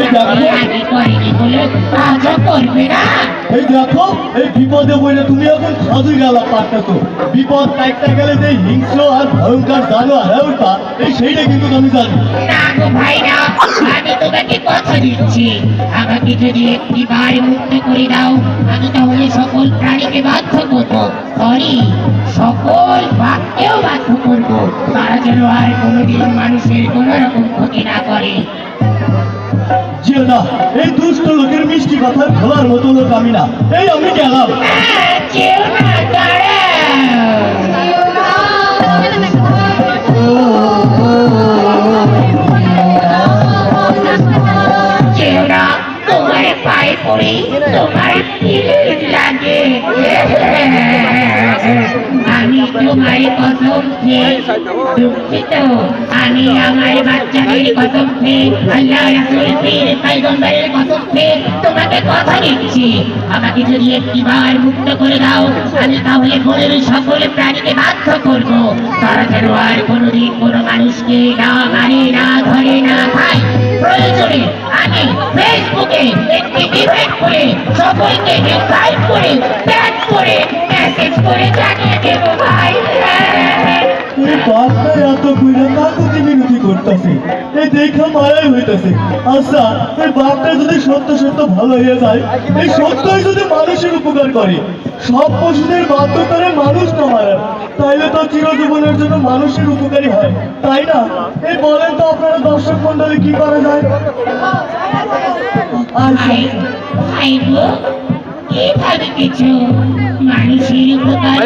আগে করেনি বলে আজও করবে না। এই দেখো এই বিপদে বইলে তুমি এখন সাধু গেলা পারতে বিপদ কাটতে গেলে যে হিংস্র আর ভয়ঙ্কর জানোয়ার হ্যাঁ ওটা এই সেইটা কিন্তু আমি জানি। না গো ভাই না আমি তোমাকে কথা দিচ্ছি। আমাকে যদি একটি বার মুক্ত করে দাও আমি তাহলে সকল প্রাণীকে বাধ্য করব। সরি সকল বাক্যেও বাধ্য করব। তারা যেন আর কোনোদিন মানুষের কোনো রকম ক্ষতি না না এই দুষ্ট লোকের মিষ্টি কথা ভোলার মতো লোক আমি না। এই আমি গেলাম। তোমার লাগে। আমি কসম দুঃখিত। আমি আমার বাচ্চাদের কসম আল্লাহ রাসূল পীর কসম তোমাকে কথা দিচ্ছি। আমাকে যদি একটিবার মুক্ত করে দাও, আমি তাহলে বনের সকল প্রাণীকে বাধ্য করব। তারা যেন আর কোনোদিন কোনো মানুষকে না মানে না ধরে, না খায়। প্রয়োজনে আমি ফেসবুকে একটি ডিবেট করে, সকলকে ডিসাইড করে ট্যাগ করে মেসেজ করে এই এত কইরা কাকুতি মিনতি করতেছে? এই দেখা মারাই হইতেছে। আচ্ছা এই বাপটা যদি সত্য সত্য ভালো হয়ে যায় এই সত্যই যদি মানুষের উপকার করে সব পশুদের বাধ্য করে মানুষ না মারার তাইলে তো চিরজীবনের জন্য মানুষের উপকারী হয় তাই না? এই বলেন তো আপনারা দর্শক মন্ডলী কি করা যায়? আচ্ছা ভাই ভাই গো কি ভাবে কিছু মানুষের উপকার